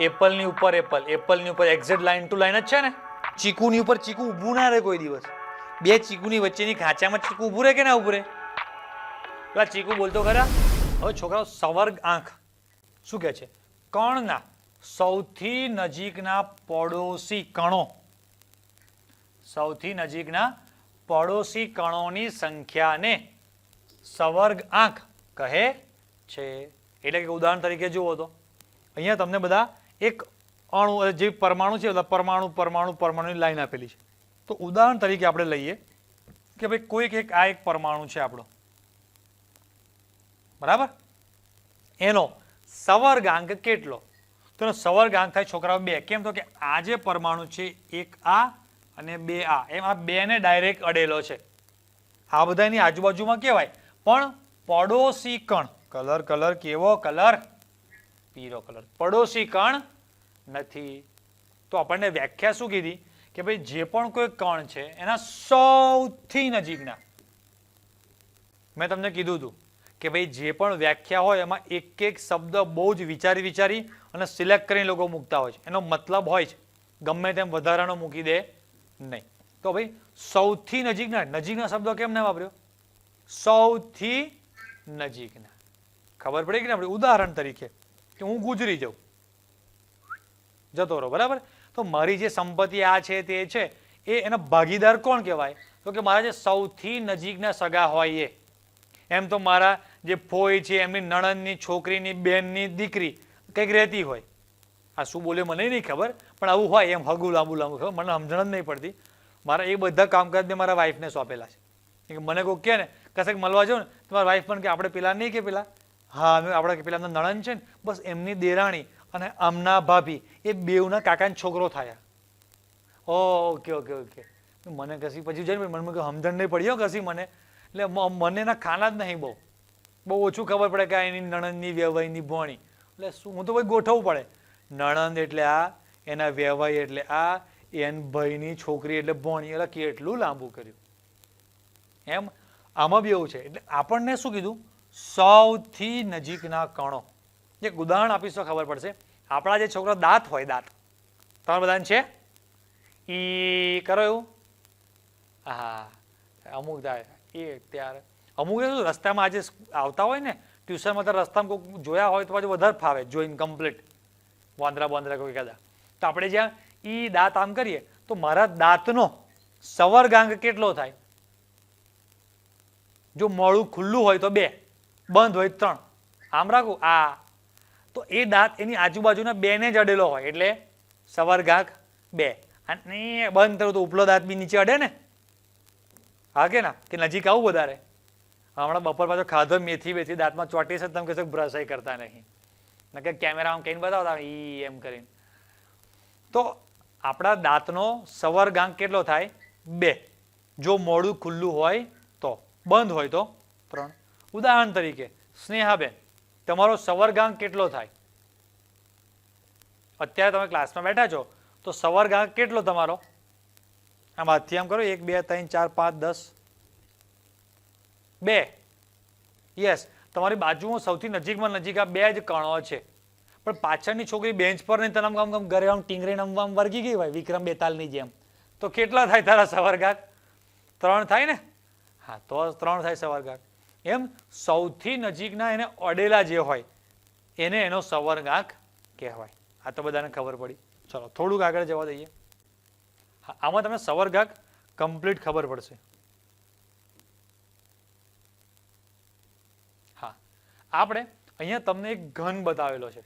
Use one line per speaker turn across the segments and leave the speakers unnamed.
એપલની ઉપર એપલ. એપલની ઉપર exact line to line જ છે ને? ચીકુની ઉપર ચીકુ ઊભું ના રહે કોઈ દિવસ. બે ચીકુની વચ્ચેની ખાંચામાં ચીકુ ઊભું રહે કે ના ઊભું રહે? પેલા ચીકુ બોલતો ખરા, હવે છોકરાઓ, સવર્ગ આંખ. શું કહે છે? કણના સૌથી નજીકના પડોશી કણો. સૌથી નજીકના પડોશી કણોની સંખ્યાને સવર્ગ આંખ કહે છે. એટલે કે ઉદાહરણ તરીકે જુઓ તો. અહીંયા તમને બધા એક અણુ જે પરમાણુ છે બધા પરમાણુ પરમાણુ, પરમાણુની લાઈન આપેલી છે. તો ઉદાહરણ તરીકે આપણે લઈએ કે ભાઈ કોઈક એક, આ એક પરમાણુ છે આપણો. બરાબર? એનો સવર્ગાંક કેટલો? તો એનો સવર્ગાંક થાય છોકરાઓ બે. કેમ તો કે આ જે પરમાણુ છે, એક આ અને બે આ. એમ આ બેને ડાયરેક્ટ અડેલો છે. આ બધાની આજુબાજુમાં કહેવાય પણ પડોશી કણ. કલર કલર, કેવો કલર? પીળો કલર. પડોશી કણ નથી. તો આપણને વ્યાખ્યા શું કીધી? કે ભાઈ જે પણ કોઈ કણ છે, એના સૌથી નજીકના. મેં તમને કીધું હતું કે ભાઈ જે પણ વ્યાખ્યા હોય, એમાં એક એક શબ્દ બહુ જ વિચારી વિચારી અને સિલેક્ટ કરીને લોકો મૂકતા હોય છે. એનો મતલબ હોય છે. ગમે તેમ વધારાનો મૂકી દે નહીં. તો ભાઈ સૌથી નજીકના નજીકના શબ્દો કેમ ના વાપર્યો? સૌથી નજીકના. ખબર પડી કે ને આપણે ઉદાહરણ તરીકે. કે હું ગુજરી જાઉં. જતો રહો, બરાબર? તો મારી જે સંપત્તિ આ છે તે છે, એ એના ભાગીદાર કોણ કહેવાય? તો કે મારા જે સૌથી નજીકના સગા હોય એ. એમ તો મારા જે ફોઈ છે, એમની નણંદની છોકરીની બેનની દીકરી કંઈક રહેતી હોય. આ શું બોલે મને નહીં ખબર, પણ આવું હોય એમ હગું લાંબુ લાંબુ, ખબર? મને સમજણ જ નહીં પડતી. મારા એ બધા કામકાજને મારા વાઈફને સોંપેલા છે. કે મને કોઈ કહે ને, કશેક મળવા જાઉં ને, તો મારા વાઈફ પણ કે, આપણે પેલા નહીં કે પેલા? હા અમે આપણે કે પેલા એમના નણંદ છે ને, બસ એમની દેરાણી અને આમના ભાભી, એ બેવના કાકાનો છોકરો થયા. Okay okay okay. મને કશી પછી જઈને મને કોઈ સમજણ નહીં પડ્યો કશી મને. એટલે મને એના ખાના જ નહીં બહુ. બહુ ઓછું ખબર પડે કે એની નણંદની વ્યવહારની ભોણી. એટલે શું, હું તો ભાઈ ગોઠવવું પડે. નણંદ એટલે આ, એના વ્યવહાર એટલે આ, એન ભાઈની છોકરી એટલે ભોણી. એટલે કેટલું લાંબુ કર્યું. એમ, આમાં બી એવું છે. એટલે આપણને શું કીધું? સૌથી નજીકના કણો. એક ઉદાહરણ આપીશ તો ખબર પડશે. આપણા જે છોકરો દાંત હોય, દાંત. તમારા બધાને છે? ઈ કરો એવું. હા અમુક એ ત્યારે. અમુક શું, રસ્તામાં આજે આવતા હોય ને, ટ્યુશનમાં તો રસ્તામાં કોઈ જોયા હોય તો પાછું વધારે ફાવે, જોઈને કમ્પ્લીટ વાંદરા, બાંદરા કોઈ કદા તો આપણે જ્યાં ઈ દાંત આમ કરીએ, તો મારા દાંતનો સવર્ગાંગ કેટલો થાય? જો મોડું ખુલ્લું હોય તો બે. બંધ હોય ત્રણ. આમ રાખું, આ. તો એ દાંત એની આજુબાજુના બેને જ અડેલો હોય, એટલે સવર્ગાંક બે. અને બંધ થયું તો ઉપલો દાંત બી નીચે અડે ને? હા કે ના? કે નજીક આવું વધારે? હમણાં બપોર પાછો ખાધો મેથી બેથી દાંતમાં ચોટી છે તમે કહેશો બ્રશ કરતા નહીં. નકે કેમેરામાં કહીને બતાવતા ઈ એમ કરીને. તો આપણા દાંતનો સવર્ગાંક કેટલો થાય? બે. જો મોડું ખુલ્લું હોય તો. બંધ હોય તો? ત્રણ. ઉદાહરણ તરીકે સ્નેહાબેન તમારો સવર્ગાંક કેટલો થાય? અત્યારે તમે ક્લાસમાં બેઠા છો, તો સવર્ગાંક કેટલો તમારો? આમ હાથથી આમ કરો, એક, બે, ત્રણ, ચાર, પાંચ, દસ. બે. યસ, તમારી બાજુમાં સૌથી નજીકમાં નજીક આ બે જ કણો છે. પણ પાછળની છોકરી બેન્ચ પર નહીં, તને આમ આમ ઘરે આમ ટીંગરીને આમ આમ વર્ગી ગઈ હોય, વિક્રમ બેતાલની જેમ. તો કેટલા થાય તારા સવર્ગાંક ત્રણ થાય ને? હા, તો ત્રણ થાય સવર્ગાંક એમ સૌથી નજીકના એને અડેલા જે હોય, એને એનો સંવર્ગાંક કહેવાય. આ તો બધાને ખબર પડી. ચલો, થોડુંક આગળ જવા દઈએ. આમાં તમને સવર્ગાંક કમ્પ્લીટ ખબર પડશે. હા, આપણે અહીંયા તમને એક ઘન બતાવેલો છે.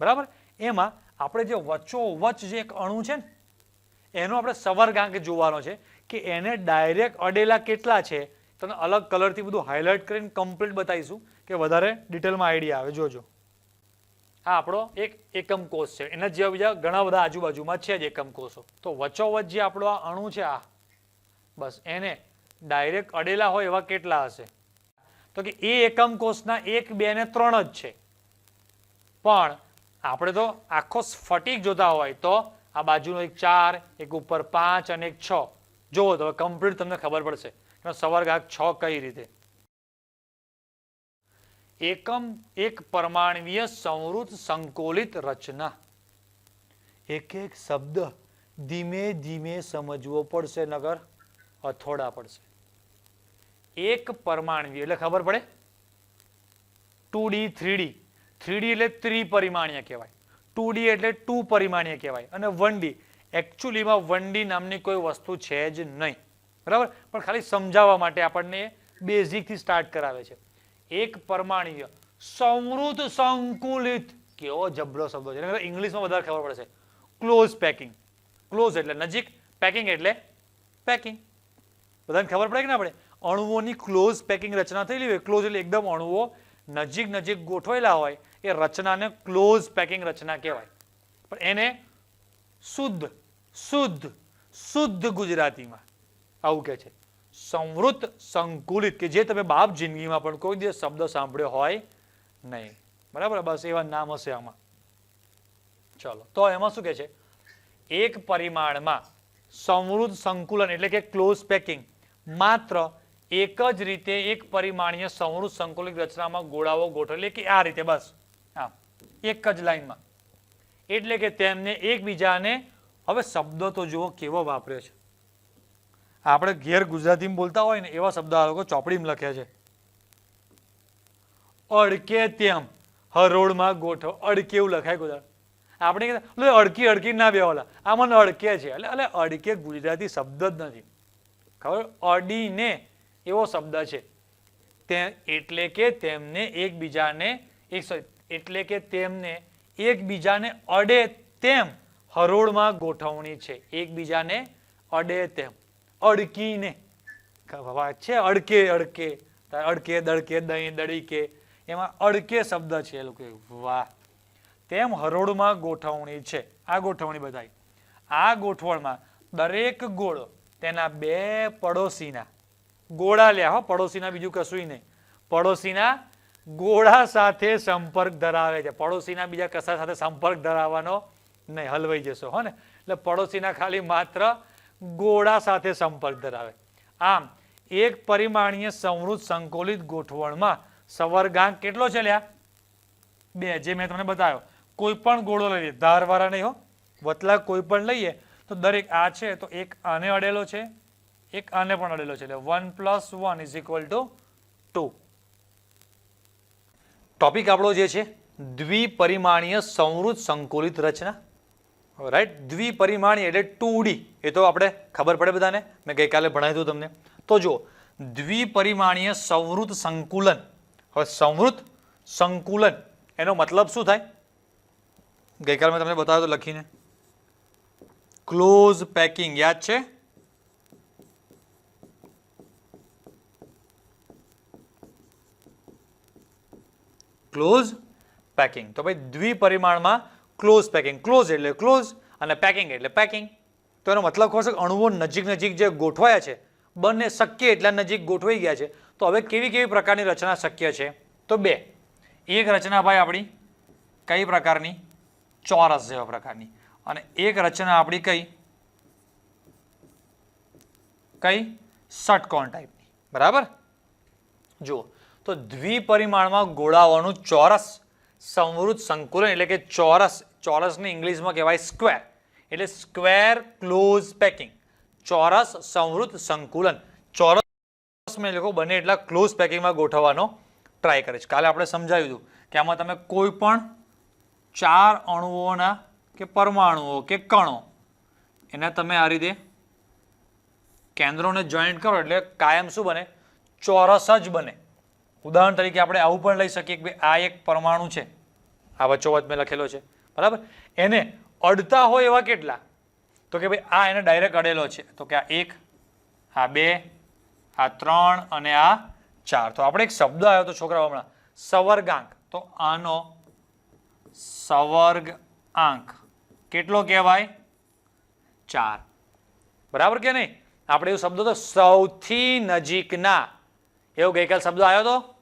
બરાબર? એમાં આપણે જે વચ્ચોવચ જે એક અણુ છે ને, એનો આપણે સંવર્ગાંક જોવાનો છે કે એને ડાયરેક્ટ અડેલા કેટલા છે? તમને અલગ કલરથી બધું હાઇલાઇટ કરીને કમ્પ્લીટ બતાવીશું કે વધારે ડિટેલમાં આઈડિયા આવે. જોજો. આ આપણો એક એકમ કોષ છે. એના જેવા બીજા ઘણા બધા આજુબાજુમાં છે જ એકમ કોષો. તો વચ્ચોવચ્ચ જે આપણો આ અણુ છે આ, બસ એને ડાયરેક્ટ અડેલા હોય એવા કેટલા હશે? તો કે એ એકમ કોષના એક, બે ને ત્રણ જ છે. પણ આપણે તો આખો સ્ફટિક જોતા હોય તો આ બાજુનો એક ચાર, એક ઉપર પાંચ અને એક છ. જુઓ તો કમ્પ્લીટ તમને ખબર પડશે. સવર્ગાંક છ કઈ રીતે? એકમ એક પરમાણવીય સંવૃત સંકોલિત રચના. એક એક શબ્દ ધીમે ધીમે સમજવો પડશે નગર, અથોડા પડશે. એક પરમાણવી એટલે ખબર પડે? Two D three D three D એટલે ત્રિપરિમાણીય કહેવાય. ટુ ડી એટલે ટુ પરિમાણીય કહેવાય. અને વન ડી એકચ્યુઅલીમાં વન ડી નામની કોઈ વસ્તુ છે જ નહીં. બરાબર? પણ ખાલી સમજાવવા માટે આપણને બેઝિકથી સ્ટાર્ટ કરાવે છે. એક પરમાણીય સમૃદ્ધ સંકુલિત કેવો જબરો શબ્દ છે. ઇંગ્લિશમાં વધારે ખબર પડશે ક્લોઝ પેકિંગ ક્લોઝ એટલે નજીક પેકિંગ એટલે પેકિંગ બધાને ખબર પડે કે ના પડે? અણુઓની ક્લોઝ પેકિંગ રચના થયેલી હોય. ક્લોઝ એટલે એકદમ અણુઓ નજીક નજીક ગોઠવેલા હોય. એ રચનાને ક્લોઝ પેકિંગ રચના કહેવાય. પણ એને શુદ્ધ શુદ્ધ શુદ્ધ ગુજરાતીમાં આવું કે છે. સંવૃત સંકુલિત, કે જે તમે બાપ જિંદગીમાં પણ કોઈ દિવસ શબ્દ સાંભળ્યો હોય નહીં. બરાબર? બસ એવા નામ હશે આમાં. ચલો. તો એમાં શું કે છે? એક પરિમાણમાં સંવૃત સંકુલન એટલે કે ક્લોઝ પેકિંગ માત્ર એક જ રીતે એક પરિમાણીય સંવૃત સંકુલિત રચનામાં ગોળાઓ ગોઠવેલી કે આ રીતે બસ? હા. એક જ લાઈનમાં એટલે કે તેમને એકબીજાને, હવે શબ્દ તો જુઓ કેવો વાપર્યો છે. આપણે ઘેર ગુજરાતીમાં બોલતા હોય ને એવા શબ્દ આ લોકો ચોપડીમાં લખે છે. અડકે તેમ હરોળમાં ગોઠવ. અડકે એવું લખાય ગુજરાત આપણે કહેતા, "લે, અડકી અડકી ના બેવાલા આ મને અડકે છે. એટલે એટલે અડકે ગુજરાતી શબ્દ જ નથી. ખબર? અડીને એવો શબ્દ છે. તે એટલે કે તેમને એકબીજાને એક એટલે કે તેમને એકબીજાને અડે તેમ હરોળમાં ગોઠવણી છે. એકબીજાને અડે તેમ. અડકીને. વાત છે અડકે અડકે અડકે, દડકે, દહીં, દડીકે. એમાં અડકે શબ્દ છે એ લોકો. વાહ. તેમ હરોળમાં ગોઠવણી છે. આ ગોઠવણી બતાવી. આ ગોઠવણમાં દરેક ગોળો તેના બે પડોશીના. ગોળા લ્યા હો, પડોશીના બીજું કશું નહીં. પડોશીના ગોળા સાથે સંપર્ક ધરાવે છે. પડોશીના બીજા કશા સાથે સંપર્ક ધરાવવાનો નહીં, હલવાઈ જશો. હો ને? એટલે પડોશીના ખાલી માત્ર ગોળા સાથે સંપર્ક ધરાવે. આમ, એક પરિમાણીય સંવૃત સંકોલિત ગોઠવણમાં સવર્ગાંક કેટલો છે લ્યા? બે, જે મેં તમને બતાવ્યો. કોઈ પણ ગોળો લઈએ. ધારવાળા નહીં હો. વતલા કોઈ પણ લઈએ, તો દરેક આ છે, તો એક આને અડેલો છે. એક આને પણ અડેલો છે. એટલે one plus one is equal to two. Topic આપણો જે છે, દ્વિપરિમાણીય સંવૃત સંકુલિત રચના. રાઈટ દ્વિપરિમાણીય એટલે ટુ ડી એ તો આપણે ખબર પડે બધાને. મેં ગઈકાલે ભણાવ્યું હતું તમને. તો જો દ્વિપરિમાણીય સંવૃત સંકુલન. હવે સંવૃત સંકુલન, એનો મતલબ શું થાય? ગઈકાલે મેં તમને બતાવ્યો તો લખીને. ક્લોઝ પેકિંગ યાદ છે? ક્લોઝ પેકિંગ તો ભાઈ, દ્વિપરિમાણમાં ક્લોઝ પેકિંગ ક્લોઝ એટલે ક્લોઝ અને પેકિંગ એટલે પેકિંગ તો એનો મતલબ ખબર છે કે અણુઓ નજીક નજીક જે ગોઠવાયા છે, બંને શક્ય એટલા નજીક ગોઠવાઈ ગયા છે. તો હવે કેવી કેવી પ્રકારની રચના શક્ય છે? તો બે. એક રચના ભાઈ આપણી કઈ પ્રકારની? ચોરસ જેવા પ્રકારની. અને એક રચના આપણી કઈ? કઈ? ષટકોણ ટાઈપની બરાબર? જુઓ. તો દ્વિપરિમાણમાં ગોળાઓનું ચોરસ સંવૃત સંકુલન એટલે કે ચોરસ. ચોરસને ઇંગ્લિશમાં કહેવાય સ્ક્વેર એટલે સ્ક્વેર ક્લોઝ પેકિંગ ચોરસ સંવૃત સંકુલન. ચોરસમાં એ લોકો બને એટલા ક્લોઝ પેકિંગમાં ગોઠવવાનો ટ્રાય કરે છે. કાલે આપણે સમજાવ્યું હતું કે આમાં તમે કોઈ પણ ચાર અણુઓના કે પરમાણુઓ કે કણો, એને તમે આ રીતે કેન્દ્રોને જોઈન્ટ કરો એટલે કાયમ શું બને? ચોરસ જ બને. ઉદાહરણ તરીકે આપણે આવું પણ લઈ શકીએ કે આ એક પરમાણુ છે. આ વચ્ચોવચ મેં લખેલો છે. બરાબર? એને અડતા હોય એવા કેટલા? તો કે ભાઈ, આ એને ડાયરેક્ટ અડેલો છે. તો કે આ એક, આ બે, આ ત્રણ અને આ ચાર. તો આપણે એક શબ્દ આવ્યો તો છોકરાઓ હમણાં. સવર્ગાંક. તો આનો સવર્ગ આંક કેટલો કહેવાય? ચાર. બરાબર કે નહીં? આપણે એવું શબ્દ તો સૌથી નજીકના. એવો ગઈકાલ શબ્દ આવ્યો તો?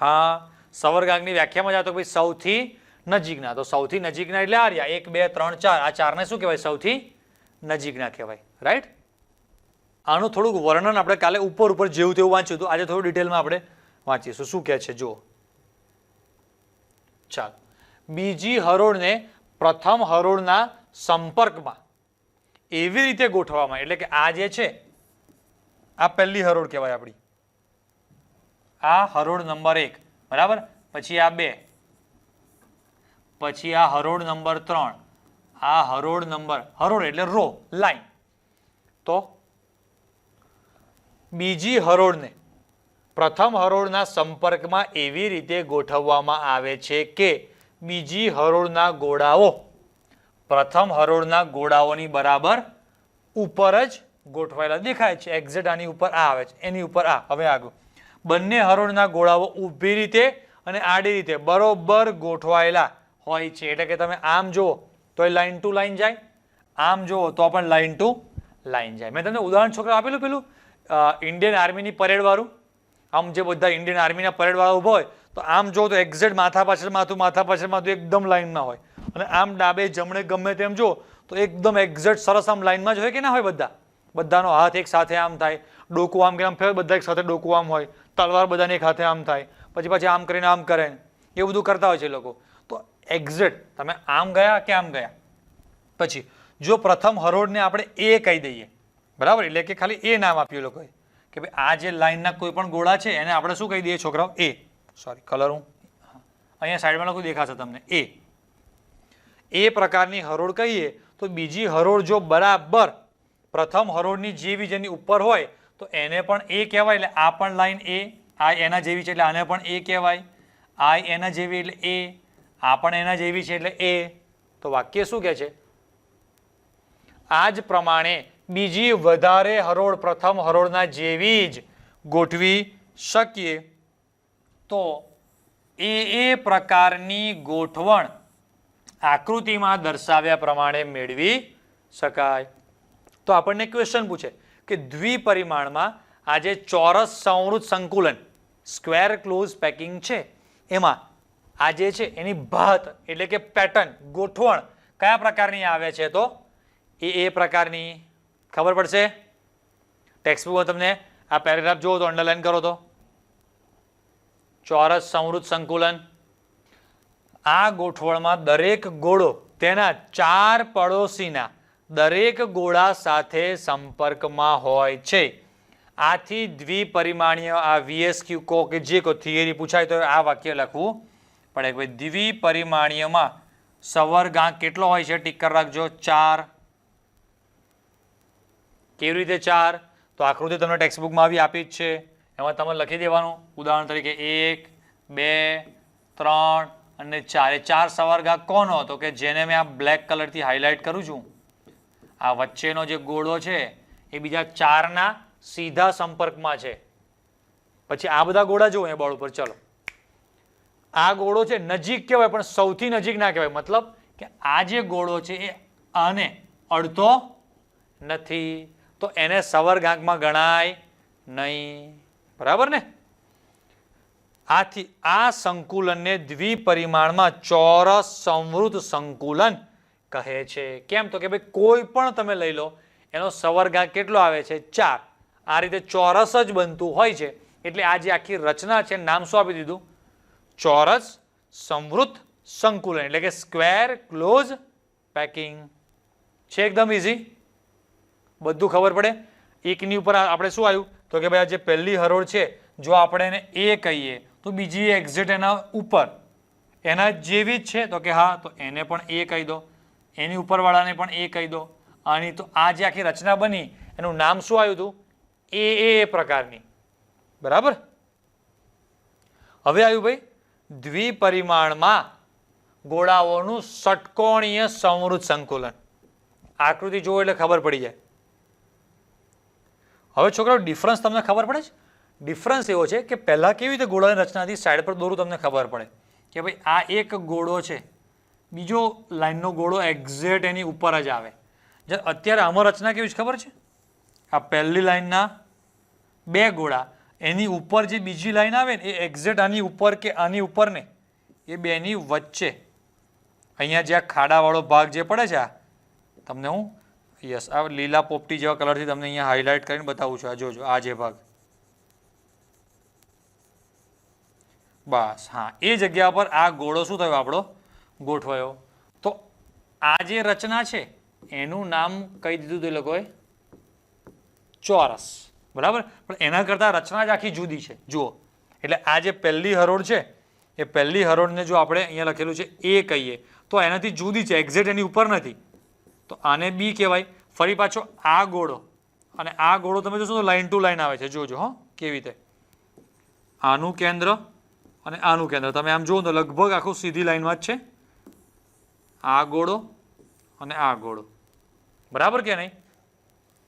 હા. સવર્ગાંકની વ્યાખ્યામાં જ તો ભાઈ સૌથી નજીકના. તો સૌથી નજીકના એટલે આ એક, બે, ત્રણ, ચાર. આ ચારને શું કહેવાય? સૌથી નજીકના કહેવાય. રાઈટ આનું થોડુંક વર્ણન આપણે કાલે ઉપર ઉપર જેવું તેવું વાંચ્યું હતું. આજે થોડું ડિટેલમાં આપણે વાંચીશું. શું કહે છે? જુઓ. ચાલ. બીજી હરોળને પ્રથમ હરોળના સંપર્કમાં એવી રીતે ગોઠવવામાં એટલે કે આ જે છે, આ પહેલી હરોળ કહેવાય આપણી. આ હરોળ નંબર એક. બરાબર? પછી આ બે. પછી આ હરોળ નંબર ત્રણ. આ હરોળ નંબર, હરોળ એટલે રો, લાઈન. તો બીજી હરોળને પ્રથમ હરોળના સંપર્કમાં એવી રીતે ગોઠવવામાં આવે છે કે બીજી હરોળના ગોળાઓ, પ્રથમ હરોળના ગોળાઓની બરાબર ઉપર જ ગોઠવાયેલા દેખાય છે. એક્ઝેટ આની ઉપર આ આવે છે. એની ઉપર આ. હવે આગળ. બંને હરોળના ગોળાઓ ઊભી રીતે અને આડી રીતે બરોબર ગોઠવાયેલા હોય છે. એટલે કે તમે આમ જુઓ તો એ લાઈન ટુ લાઈન જાય. આમ જુઓ તો પણ લાઇન ટુ લાઈન જાય. મેં તમને ઉદાહરણ છોકરા આપેલું પેલું ઇન્ડિયન આર્મીની પરેડવાળું. આમ જે બધા ઇન્ડિયન આર્મીના પરેડવાળા ઊભો હોય, તો આમ જો તો એક્ઝેક્ટ માથા પાછળ માથું, માથા પાછળ માથું એકદમ લાઇનમાં હોય. અને આમ ડાબે જમણે ગમે તેમ જો તો એકદમ એક્ઝેક્ટ સરસ આમ લાઇનમાં જ હોય કે ના હોય બધા? બધાનો હાથ એક સાથે આમ થાય, ડોકું આમ કે આમ ફેર બધા એક સાથે ડોકું આમ હોય. તલવાર બધાની એક હાથે આમ થાય, પછી પછી આમ કરીને આમ કરે એ બધું કરતા હોય છે લોકો. તો એક્ઝેક્ટ તમે આમ ગયા કે આમ ગયા? પછી, જો પ્રથમ હરોળને આપણે એ કહી દઈએ, બરાબર? એટલે કે ખાલી એ નામ આપ્યું લોકોએ, કે ભાઈ આ જે લાઈનના કોઈ પણ ગોળા છે, એને આપણે શું કહી દઈએ છોકરાઓ? એ. સોરી કલર હું? હા. અહીંયા સાઈડમાં લખું દેખાશે તમને. એ. એ પ્રકારની હરોળ કહીએ, તો બીજી હરોળ જો બરાબર પ્રથમ હરોળની જેવી જેની ઉપર હોય તો એને પણ એ કહેવાય એટલે આ પણ લાઈન એ, આ એના જેવી છે એટલે આને પણ એ કહેવાય. આ એના જેવી એટલે એ, આ પણ એના જેવી છે એટલે એ. તો વાક્ય શું કહે છે? આ જ પ્રમાણે બીજી વધારે હરોળ પ્રથમ હરોળના જેવી જ ગોઠવી શકીએ. તો એ એ પ્રકારની ગોઠવણ આકૃતિમાં દર્શાવ્યા પ્રમાણે મેળવી શકાય. તો આપણને ક્વેશ્ચન પૂછે કે દ્વિપરિમાણમાં આ જે ચોરસ સંવૃત સંકુલન, સ્ક્વેર ક્લોઝ પેકિંગ છે. એમાં આ જે છે એની ભાત એટલે કે પેટર્ન, ગોઠવણ કયા પ્રકારની આવે છે તો? એ એ પ્રકારની. ખબર પડશે? ટેક્સ્ટબુકમાં તમને આ પેરેગ્રાફ જુઓ તો અંડરલાઇન કરો તો. ચોરસ સંવૃત સંકુલન. આ ગોઠવણમાં દરેક ગોળો તેના ચાર પડોશીના દરેક ગોળા સાથે સંપર્કમાં હોય છે. આથી દ્વિપરિમાણીય આ વીએસક્યુ કો કે જે કોઈ થિયરી પૂછાય તો આ વાક્ય લખવું પડે કે ભાઈ દ્વિપરિમાણીયમાં સવર્ગાંક કેટલો હોય છે? ટીક રાખજો. ચાર. કેવી રીતે ચાર? તો આકૃતિ તમને ટેક્સ્ટબુકમાં આવી આપી જ છે. એમાં તમે લખી દેવાનું. ઉદાહરણ તરીકે એક, બે, ત્રણ અને ચાર. એ ચાર સવર્ગાંક કોનો હતો? કે જેને મેં આ બ્લેક કલરથી હાઇલાઇટ કરું છું. આ વચ્ચેનો જે ગોળો છે, એ બીજા ચારના સીધા સંપર્કમાં છે. પછી આ બધા ગોળા જુઓ એ બોર્ડ ઉપર, ચલો. આ ગોળો છે નજીક કહેવાય, પણ સૌથી નજીક ના કહેવાય. મતલબ કે આ જે ગોળો છે, એ આને અડતો નથી. તો એને સવર્ગાંકમાં ગણાય નહીં. બરાબર ને? આથી આ સંકુલનને દ્વિપરિમાણમાં ચોરસ સંવૃત સંકુલન કહે છે. કેમ તો કે ભાઈ, કોઈ પણ તમે લઈ લો, એનો સવર્ગાંક કેટલો આવે છે? ચાર. આ રીતે ચોરસ જ બનતું હોય છે. એટલે આ જે આખી રચના છે. નામ શું આપી દીધું? ચોરસ સમૃદ્ધ સંકુલન. એટલે કે સ્ક્વેર ક્લોઝ પેકિંગ. છે એકદમ ઇઝી બધું ખબર પડે? એકની ઉપર આપણે શું આવ્યું? તો કે ભાઈ, આ જે પહેલી હરોળ છે, જો આપણે એને એ કહીએ, તો બીજી એક્ઝેટ એના ઉપર. એના જેવી જ છે? તો કે હા, તો એને પણ એ કહી દો. એની ઉપરવાળાને પણ એ કહી દો. આની તો આ જે આખી રચના બની, એનું નામ શું આવ્યું હતું? એ એ પ્રકારની. બરાબર? હવે આવ્યું ભાઈ, દ્વિપરિમાણમાં ગોળાઓનું ષટકોણીય સંવૃત સંકુલન. આકૃતિ જુઓ એટલે ખબર પડી જાય. હવે છોકરાઓ ડિફરન્સ તમને ખબર પડે છે? ડિફરન્સ એવો છે કે પહેલાં કેવી રીતે ગોળાની રચનાથી સાઈડ પર દોરું તમને ખબર પડે. કે ભાઈ આ એક ગોળો છે. બીજો લાઇનનો ગોળો એક્ઝેક્ટ એની ઉપર જ આવે. અત્યારે આમાં રચના કેવી છે ખબર છે? આ પહેલી લાઇનના બે ગોળા, એની ઉપર જે બીજી લાઈન આવે ને, એ એક્ઝેક્ટ આની ઉપર કે આની ઉપર ને એ બેની વચ્ચે. અહીંયા જે આ ખાડાવાળો ભાગ જે પડે છે આ, તમને હું, યસ, આ લીલા પોપટી જેવા કલરથી તમને અહીંયા હાઇલાઇટ કરીને બતાવું છું. આ જોજો, આ જે ભાગ. બસ, હા, એ જગ્યા પર આ ગોળો શું થયો આપણો? ગોઠવાયો. તો આ જે રચના છે, એનું નામ કહી દીધું તે લોકોએ. ચોરસ. બરાબર? પણ એના કરતાં રચના જ આખી જુદી છે. જુઓ. એટલે આ જે પહેલી હરોળ છે, એ પહેલી હરોળને જો આપણે અહીંયા લખેલું છે, એ કહીએ, તો એનાથી જુદી છે. એક્ઝેક્ટ એની ઉપર નથી. તો આને બી કહેવાય. ફરી પાછો આ ગોળો. અને આ ગોળો તમે જોશો તો લાઇન ટુ લાઇન આવે છે. જોજો, હો. કેવી રીતે? આનું કેન્દ્ર અને આનું કેન્દ્ર. તમે આમ જુઓ તો લગભગ આખું સીધી લાઇનમાં જ છે. આ ગોળો અને આ ગોળો. બરાબર કે નહીં?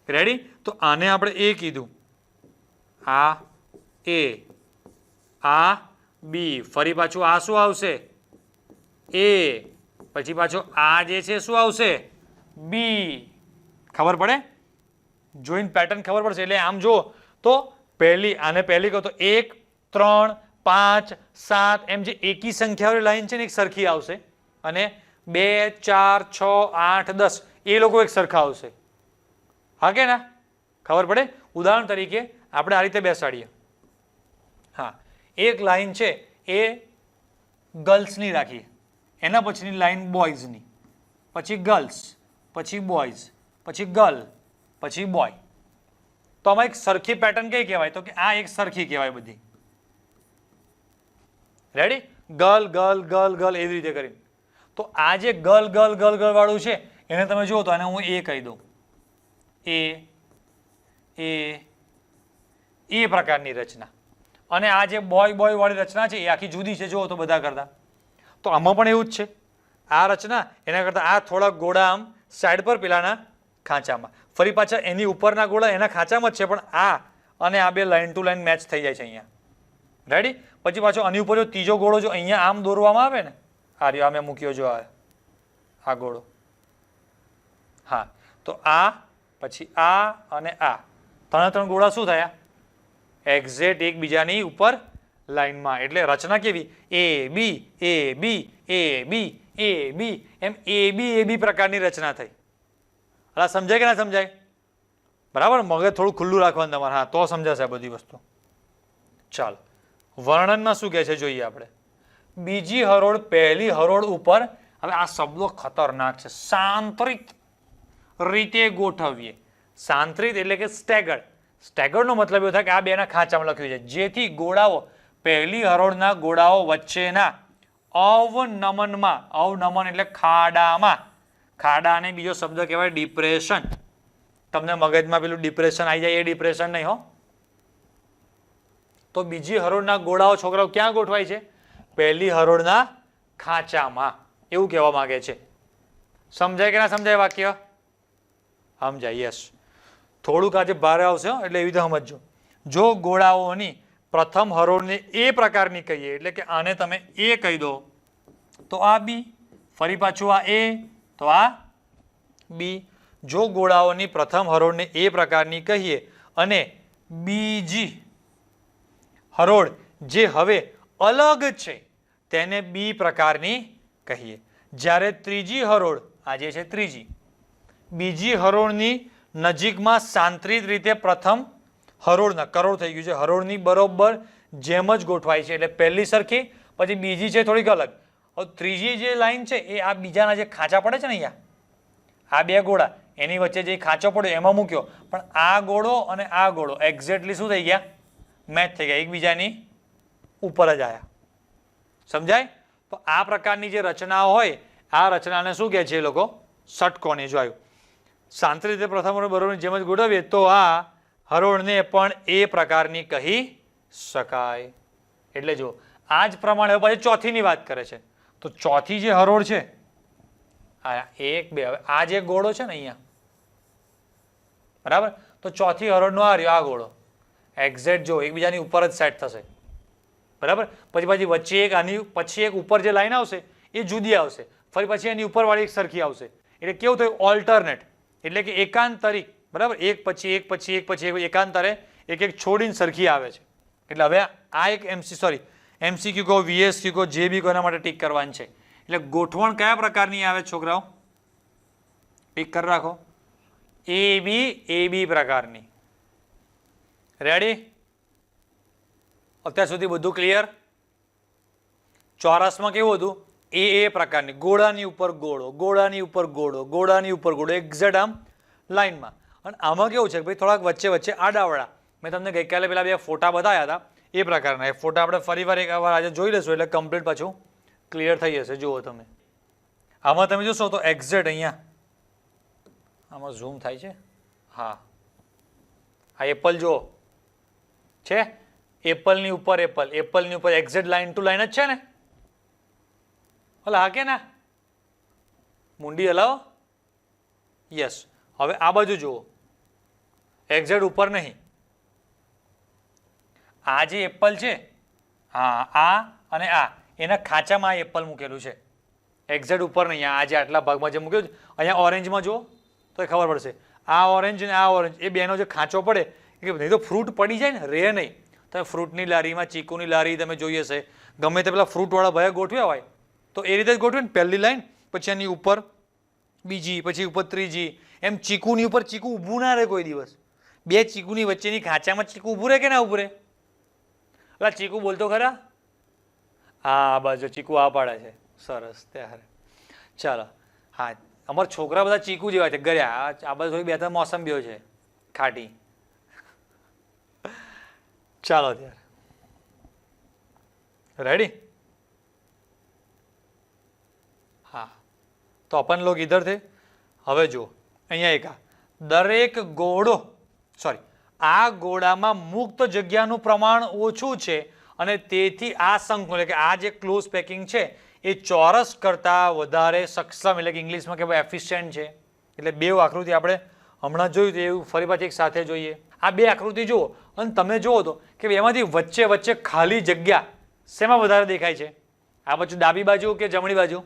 રેડી તો આને આપણે એ કીધું. આ, એ, આ, બી. ફરી પાછું આ શું આવશે? એ. પછી પાછું આ જે છે શું આવશે? બી. ખબર પડે? જોઈન પેટર્ન ખબર પડશે. એટલે આમ જુઓ. તો પહેલી, આને પહેલી કહો તો એક, ત્રણ, પાંચ, સાત, એમ જે એકી સંખ્યાવાળી લાઈન છે ને, એક સરખી આવશે. અને બે, ચાર, છ, આઠ, દસ. એ લોકો એક સરખા આવશે. હા કે ના? ખબર પડે? ઉદાહરણ તરીકે આપણે આ રીતે બેસાડીએ. હા. એક લાઈન છે એ ગર્લ્સની રાખીએ. એના પછીની લાઈન બોયઝની. પછી ગર્લ્સ, પછી બોયઝ, પછી ગર્લ, પછી બોય. તો આમાં એક સરખી પેટર્ન કઈ કહેવાય? તો કે આ એક સરખી કહેવાય બધી. Ready girl girl girl girl એવી રીતે કરીને. તો આ જે ગલ ગલ ગલ ગલ વાળું છે, એને તમે જુઓ તો આને હું એ કહી દઉં. એ એ એ પ્રકારની રચના. અને આ જે બોય બોય વાળી રચના છે, એ આખી જુદી છે, જુઓ તો બધા કરતા. તો આમાં પણ એવું જ છે. આ રચના, એના કરતાં આ થોડા ગોળા આમ સાઈડ પર, પેલાના ખાંચામાં. ફરી પાછા એની ઉપરના ગોળા એના ખાંચામાં જ છે, પણ આ અને આ બે લાઈન ટુ લાઇન મેચ થઈ જાય છે અહીંયા. રેડી પછી પાછો આની ઉપર જો ત્રીજો ગોળો જો અહીંયા આમ દોરવામાં આવે ને આ રહ્યો અમે મૂક્યો જો આ ગોળો. હા, તો આ, પછી આ અને આ. ત્રણે ત્રણ ગોળા શું થયા? એક્ઝેક્ટ એકબીજાની ઉપર લાઈનમાં. એટલે રચના કેવી? એ બી એ બી એ બી એ બી એમ એ બી એ બી પ્રકારની રચના થઈ. અલા, સમજાય કે ના સમજાય? બરાબર? મગજ થોડું ખુલ્લું રાખવાનું તમારે. હા, તો સમજાશે આ બધી વસ્તુ. ચાલો. વર્ણનમાં શું કહે છે? જોઈએ આપણે. બીજી હરોળ, પહેલી હરોળ ઉપર, હવે આ શબ્દો ખતરનાક છે. સાંતરિત રીતે ગોઠવીએ. સાંતરિત એટલે કે સ્ટેગર્ડ. સ્ટેગર્ડનો મતલબ એવો થાય કે આ બેના ખાંચામાં લખ્યું છે. જેથી ગોળાઓ, પહેલી હરોળના ગોળાઓ વચ્ચેના અવનમનમાં, અવનમન એટલે ખાડામાં. ખાડાને બીજો શબ્દ કહેવાય ડિપ્રેશન. તમને મગજમાં પેલું ડિપ્રેશન આવી જાય, એ ડિપ્રેશન નહીં હો. તો બીજી હરોળના ગોળાઓ છોકરાઓ ક્યાં ગોઠવાય છે? પહેલી હરોળના ખાંચામાં. એવું કહેવા માંગે છે. સમજાય કે ના સમજાય વાક્ય? સમજાય યસ થોડુંક આજે ભારે આવશે એટલે એવી રીતે સમજજો. જો ગોળાઓની પ્રથમ હરોળને એ પ્રકારની કહીએ, એટલે કે આને તમે એ કહી દો, તો આ બી. ફરી પાછું આ એ, તો આ બી. જો ગોળાઓની પ્રથમ હરોળને એ પ્રકારની કહીએ, અને બીજી હરોળ જે હવે અલગ છે. તેને બી પ્રકારની કહીએ. જ્યારે ત્રીજી હરોળ, આ જે છે ત્રીજી, બીજી હરોળની નજીકમાં સાંત્રિત રીતે પ્રથમ હરોળના કરોડ થઈ ગયું છે. હરોળની બરોબર જેમ જ ગોઠવાય છે. એટલે પહેલી સરખી, પછી બીજી છે થોડીક અલગ. હવે ત્રીજી જે લાઈન છે, એ આ બીજાના જે ખાંચા પડે છે ને અહીંયા, આ બે ગોળા, એની વચ્ચે જે ખાંચો પડ્યો, એમાં મૂક્યો. પણ આ ગોળો અને આ ગોળો એક્ઝેક્ટલી શું થઈ ગયા? મેચ થઈ ગયા. એકબીજાની ઉપર જ આવ્યા સમજાય? તો આ પ્રકારની જે રચના હોય, આ રચનાને શું કહે છે એ લોકો? ષટકોણી જો આવ્યું. શાંતિ રીતે પ્રથમ બરોબરની જેમ જ ગોઠવીએ તો આ હરોળને પણ એ પ્રકારની કહી શકાય. એટલે જો આ જ પ્રમાણે પાછી ચોથીની વાત કરે છે. તો ચોથી જે હરોળ છે, આ એક, બે, હવે આ જે ગોળો છે ને અહીંયા. બરાબર? તો ચોથી હરોળનો આ રહ્યો, આ ગોળો. એક્ઝેક્ટ જો, એકબીજાની ઉપર જ સેટ થશે. બરાબર? પછી પછી વચ્ચે એક આની પછી એક ઉપર જે લાઈન આવશે, એ જુદી આવશે. ફરી પછી એની ઉપરવાળી એક સરખી આવશે. એટલે કેવું થયું? ઓલ્ટરનેટ એટલે કે એકાંતરિક બરાબર? એક પછી એક પછી એક પછી એક એકાંતરે એક એક છોડીને સરખી આવે છે. એટલે હવે આ એક એમસી સોરી એમસીક્યુ કહો વીએસક્યુ કહો, જે બી કહો એના માટે ટીક કરવાની છે. એટલે ગોઠવણ કયા પ્રકારની આવે છોકરાઓ? ટીક કરી રાખો. એ બી એ બી પ્રકારની. રેડી અત્યાર સુધી બધું ક્લિયર ચોરસમાં કેવું હતું? એ એ પ્રકારની, ગોળાની ઉપર ગોળો, ગોળાની ઉપર ગોળો, ગોળાની ઉપર ગોળો એક્ઝેક્ટ આમ લાઈનમાં અને આમાં કેવું છે ભાઈ થોડાક વચ્ચે વચ્ચે આડાવડા મેં તમને ગઈકાલે પેલા બે ફોટા બતાવ્યા હતા. એ પ્રકારના. એ ફોટા આપણે ફરી વાર એક વાર આજે જોઈ લઈશું એટલે કમ્પ્લીટ પાછું ક્લિયર થઈ જશે. જુઓ તમે. આમાં તમે જોશો તો એક્ઝેક્ટ અહીંયા. આમાં ઝૂમ થાય છે. હા. આ એપલ જુઓ. છે? એપલની ઉપર એપલ, એપલની ઉપર એક્ઝેક્ટ લાઇન ટુ લાઇન જ છે ને? ઓલા હા કે ના? મુંડી હલાવો. યસ હવે આ બાજુ જુઓ. એક્ઝેક્ટ ઉપર નહીં. આ જે એપલ છે, હા, આ અને આ, એના ખાંચામાં આ એપલ મૂકેલું છે. એક્ઝેક્ટ ઉપર નહીં. આ જે આટલા ભાગમાં જે મૂક્યું છે, અહીંયા ઓરેન્જમાં જુઓ, તો ખબર પડશે. આ ઓરેન્જ અને આ ઓરેન્જ, એ બેનો જે ખાંચો પડે, એ નહીં તો ફ્રૂટ પડી જાય ને, રે નહીં. તમે ફ્રૂટની લારીમાં, ચીકુની લારી તમે જોઈ હશે. ગમે તે પેલા ફ્રૂટવાળા ભાઈ ગોઠવ્યા હોય, તો એ રીતે જ ગોઠવે ને. પહેલી લાઈન, પછી એની ઉપર બીજી, પછી ઉપર ત્રીજી. એમ ચીકુની ઉપર ચીકુ ઊભું ના રહે કોઈ દિવસ. બે ચીકુની વચ્ચેની ખાંચામાં ચીકુ ઊભું રહે કે ના ઊભું રહે? એટલે ચીકુ બોલતો ખરા? હા બાજુ ચીકુ આ પાડે છે. સરસ, ત્યારે. ચાલો. હા, અમારા છોકરા બધા ચીકુ જેવા છે. ગર્યા. આ બાજુ થોડી બે ત્રણ મોસમ બેઓ છે. ખાટી. ચાલો ત્યારે રેડી हाँ तो अपन लोग इधर थे હવે જુઓ અહીંયા એક આ દરેક ગોળો સોરી આ ગોળામાં મુક્ત જગ્યાનું પ્રમાણ ઓછું છે અને તેથી આ શંકુ એટલે કે આ જે ક્લોઝ પેકિંગ છે એ ચોરસ કરતાં વધારે સક્ષમ એટલે કે ઇંગ્લિશમાં કહેવાય એફિશિયન્ટ છે એટલે બે આકૃતિ આપણે હમણાં જોયું તો એવું ફરી પાછી એક સાથે જોઈએ. આ બે આકૃતિ જુઓ અને તમે જુઓ તો કે એમાંથી વચ્ચે વચ્ચે ખાલી જગ્યા શેમાં વધારે દેખાય છે? આ બાજુ ડાબી બાજુ કે જમણી બાજુ?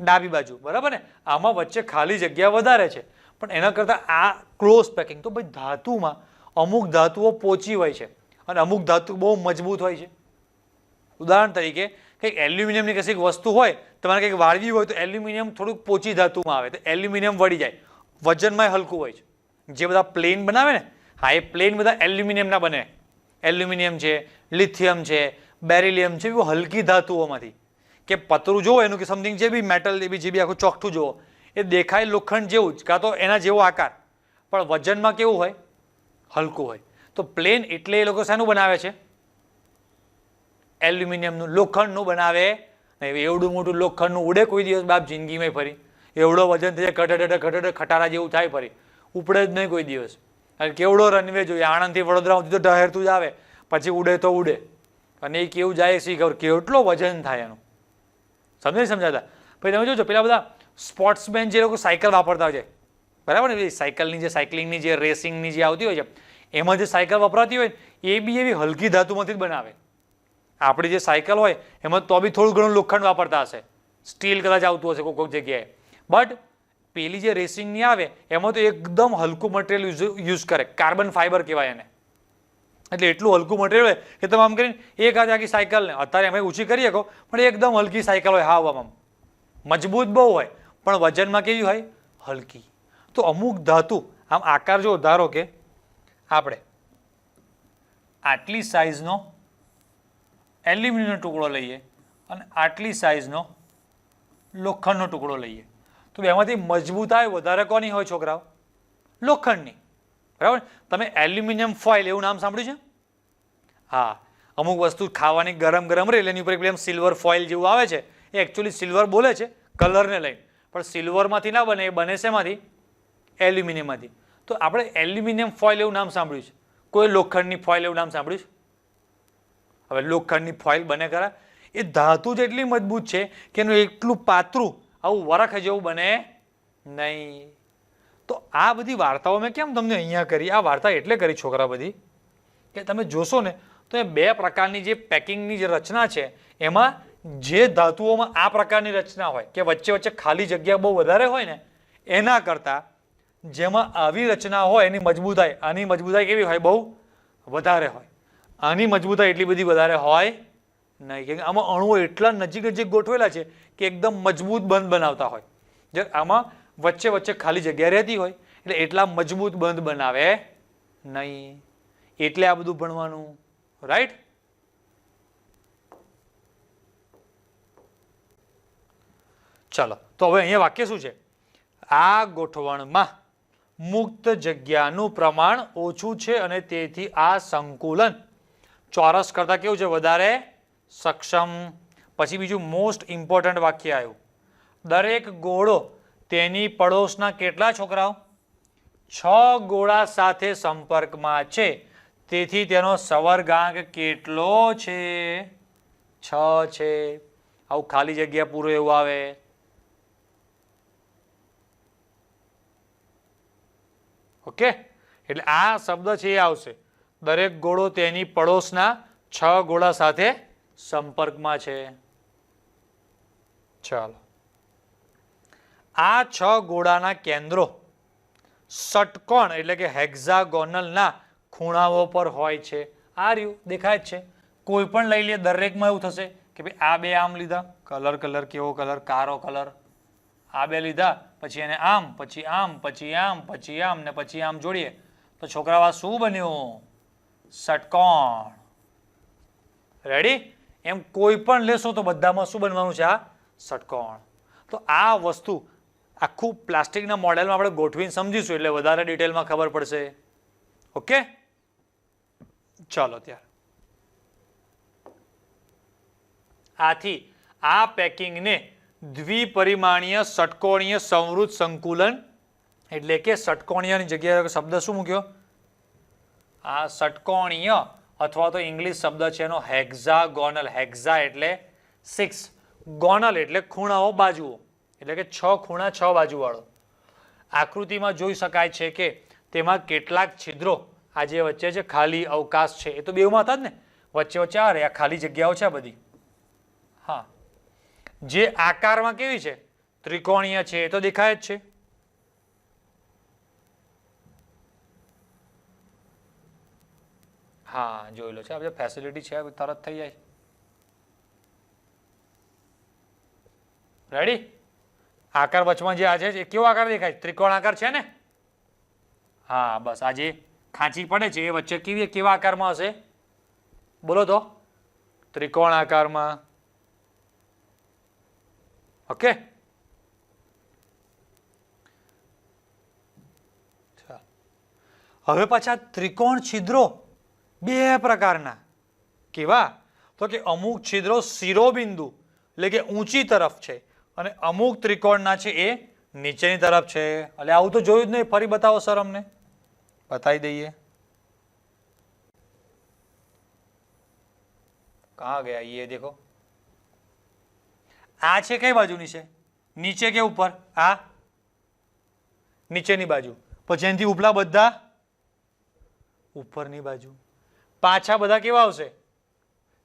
ડાબી બાજુ, બરાબર ને? આમાં વચ્ચે ખાલી જગ્યા વધારે છે. પણ એના કરતાં આ ક્લોઝ પેકિંગ તો ભાઈ ધાતુમાં અમુક ધાતુઓ પોચી હોય છે અને અમુક ધાતુ બહુ મજબૂત હોય છે. ઉદાહરણ તરીકે કંઈક એલ્યુમિનિયમની કશીક વસ્તુ હોય, તમારે કંઈક વાળવી હોય તો એલ્યુમિનિયમ થોડુંક પોચી ધાતુમાં આવે, તો એલ્યુમિનિયમ વળી જાય. વજનમાં હલકું હોય છે. જે બધા પ્લેન બનાવે ને, હા, એ પ્લેન બધા એલ્યુમિનિયમના બને. એલ્યુમિનિયમ છે, લિથિયમ છે, બેરિલિયમ છે, એવું હલકી ધાતુઓમાંથી. કે પતરું જુઓ, એનું કે સમથિંગ જે બી મેટલ એ બી, જે બી આખું ચોખ્ઠું જુઓ, એ દેખાય લોખંડ જેવું જ, કાં તો એના જેવો આકાર. પણ વજનમાં કેવું હોય? હલકું હોય. તો પ્લેન એટલે એ લોકો શાનું બનાવે છે? એલ્યુમિનિયમનું લોખંડનું બનાવે નહીં એવડું મોટું લોખંડનું ઉડે કોઈ દિવસ બાપ જિંદગીમાં ફરી. એવડો વજન થઈ જાય કટડ કટડ ખટારા જેવું થાય ફરી. ઉપડે જ નહીં કોઈ દિવસ. કેવડો રનવે જોઈએ. આણંદથી વડોદરા સુધી તો ઢહેરતું જ આવે. પછી ઉડે તો ઉડે. અને એ કેવું જાય શી ખબર. કેટલો વજન થાય એનું. સમજે સમજાતા? પછી તમે જોજો, પેલા બધા સ્પોર્ટ્સમેન જે લોકો સાયકલ વાપરતા હોય છે. બરાબર ને? સાયકલની જે સાયકલિંગની જે રેસિંગની જે આવતી હોય છે, એમાં જે સાયકલ વપરાતી હોય એ બી એવી હલકી ધાતુમાંથી જ બનાવે. આપણી જે સાયકલ હોય, એમાં તો બી થોડું ઘણું લોખંડ વાપરતા હશે. સ્ટીલ કદાચ આવતું હશે કોઈ કોઈક જગ્યાએ. બટ પેલી જે રેસિંગની આવે, એમાં તો એકદમ હલકું મટીરિયલ યુઝ કરે. કાર્બન ફાઇબર કહેવાય એને. એટલે એટલું હલકું મટીરિયલ હોય કે તમે આમ કરીને એક હાથ આખી સાયકલને, અત્યારે અમે ઊંચી કરી શકો પણ એકદમ હલકી સાયકલ હોય હા, આમ મજબૂત બહુ હોય, પણ વજનમાં કેવી હોય? હલકી. તો અમુક ધાતુ, આમ આકાર જો ધારો કે, આપણે, આટલી સાઈઝનો એલ્યુમિનિયમનો ટુકડો લઈએ અને આટલી સાઇઝનો લોખંડનો ટુકડો લઈએ. તો એમાંથી મજબૂતાઈ વધારે કોની હોય છોકરાઓ? લોખંડની. બરાબર? તમે એલ્યુમિનિયમ ફોઇલ એવું નામ સાંભળ્યું છે? હા. અમુક વસ્તુ ખાવાની ગરમ ગરમ રહે, એની ઉપર એક એમ સિલ્વર ફોઇલ જેવું આવે છે, એ એકચ્યુઅલી સિલ્વર બોલે છે કલરને લઈને. પણ સિલ્વરમાંથી ના બને, એ બને શેમાંથી? એલ્યુમિનિયમમાંથી. તો આપણે એલ્યુમિનિયમ ફોઇલ એવું નામ સાંભળ્યું છે. કોઈ લોખંડની ફોઇલ એવું નામ સાંભળ્યું છે? હવે લોખંડની ફોઇલ બને ખરા. એ ધાતુ જ એટલી મજબૂત છે કે એનું એટલું પાતળું આવું વરખ જેવું બને નહીં. તો આ બધી વાર્તાઓ મેં કેમ તમને અહીંયા કરી? આ વાર્તા એટલે કરી છોકરા બધી? કે તમે જોશો ને તો એ બે પ્રકારની જે પેકિંગની જે રચના છે, એમાં જે ધાતુઓમાં આ પ્રકારની રચના હોય કે વચ્ચે વચ્ચે ખાલી જગ્યા બહુ વધારે હોય ને, એના કરતાં જેમાં આવી રચના હોય એની મજબૂતાઈ, આની મજબૂતાઈ કેવી હોય? બહુ વધારે હોય. આની મજબૂતાઈ એટલી બધી વધારે હોય નહીં. કેમ કે આમાં અણુઓ એટલા નજીક નજીક ગોઠવેલા છે કે એકદમ મજબૂત બંધ બનાવતા હોય. જે આમાં વચ્ચે વચ્ચે ખાલી જગ્યા રહેતી હોય એટલે એટલા મજબૂત બંધ બનાવે નહીં. એટલે આ બધું ભણવાનું. રાઈટ ચાલો, તો હવે અહીંયા વાક્ય શું છે? આ ગોઠવણમાં મુક્ત જગ્યાનું પ્રમાણ ઓછું છે અને તેથી આ સંકુલન. ચોરસ કરતાં કેવું છે? વધારે સક્ષમ. પછી બીજું મોસ્ટ ઇમ્પોર્ટન્ટ વાક્ય આવ્યું. દરેક ગોળો તેની પડોશના કેટલા છોકરાઓ? છ ગોળા સાથે સંપર્કમાં છે. તેથી તેનો સવર્ગાંક કેટલો છે? છ છે. આવું ખાલી જગ્યા પૂરો એવું આવે. ઓકે? એટલે આ શબ્દ છે એ આવશે. દરેક ગોળો તેની પડોશના છ ગોળા સાથે સંપર્કમાં છે. ચાલો. આ છ ગોળાના કેન્દ્રો ષટકોણ એટલે કે હેક્ઝાગોનલના ખૂણાઓ પર હોય છે. આ રહ્યું, દેખાય જ છે. કોઈ પણ લઈ લે, દરેકમાં એવું થશે કે ભાઈ આ બે આમ લીધા, કલર કલર કેવો કલર, કારો કલર. આ બે લીધા, પછી એને આમ, પછી આમ પછી આમ પછી આમ ને પછી આમ જોડીએ. તો છોકરાવા શું બન્યું? ષટકોણ રેડી એમ કોઈ પણ લેશો તો બધામાં શું બનવાનું છે આ? ષટકોણ તો આ વસ્તુ આખું પ્લાસ્ટિકના મોડેલમાં આપણે ગોઠવીને સમજીશું, એટલે વધારે ડિટેલમાં ખબર પડશે. ઓકે ચાલો ત્યારે. આથી આ પેકિંગને દ્વિપરિમાણીય ષટકોણીય સંવૃત સંકુલન એટલે કે ષટકોણીયની જગ્યાએ શબ્દ શું મૂક્યો? આ ષટકોણીય અથવા તો ઇંગ્લિશ શબ્દ છે એનો હેક્ઝાગોનલ. હેક્ઝા એટલે સિક્સ. ગોનલ એટલે ખૂણાઓ બાજુઓ. એટલે કે છ ખૂણા, છ બાજુવાળો. આકૃતિમાં જોઈ શકાય છે કે તેમાં કેટલાક છિદ્રો આ જે વચ્ચે છે, ખાલી અવકાશ છે. એ તો બેવમાં હતા જ ને. વચ્ચે વચ્ચે આ રહ્યા. ખાલી જગ્યાઓ છે બધી. હા. જે આકારમાં કેવી છે? ત્રિકોણીય છે. એ તો દેખાય જ છે. હા, જોઈ લો છે. આ બધી ફેસિલિટી છે તરત થઈ જાય. રેડી આકાર વચમાં જે આ છે, એ કેવો આકાર દેખાય? ત્રિકોણ આકાર છે ને? હા, બસ. આ જે ખાંચી પડે છે. એ વચ્ચે કેવી કેવા આકારમાં હશે? બોલો તો. ત્રિકોણ આકારમાં. ઓકે. હવે પાછા ત્રિકોણ છિદ્રો. બે પ્રકારના. કેવા? તો કે અમુક છિદ્રો શિરોબિંદુ, એટલે કે ઊંચી તરફ છે. અને અમુક ત્રિકોણના છે એ નીચેની તરફ છે. એટલે આવું તો જોયું જ નહીં. ફરી બતાવો સર અમને. બતાવી દઈએ. કहाँ ગયા? એ દેખો. આ છે કઈ બાજુની છે? નીચે કે ઉપર? આ? નીચેની બાજુ. પછી એનાથી ઉપલા બધા ઉપરની બાજુ. પાછા બધા કેવા આવશે?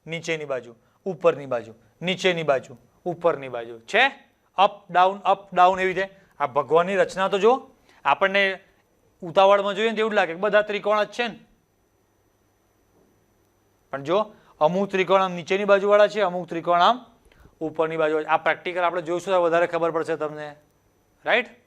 નીચેની બાજુ, ઉપરની બાજુ, નીચેની બાજુ, ઉપરની બાજુ. છે? અપ ડાઉન અપ ડાઉન એવી રીતે. આ ભગવાનની રચના તો જો આપણને ઉતાવળમાં જોઈએ ને એવું જ લાગે બધા ત્રિકોણ જ છે ને. પણ જો અમુક ત્રિકોણ આમ નીચેની બાજુવાળા છે, અમુક ત્રિકોણ આમ ઉપરની બાજુ આ પ્રેક્ટિકલ આપણે જોઈશું તો વધારે ખબર પડશે તમને. રાઈટ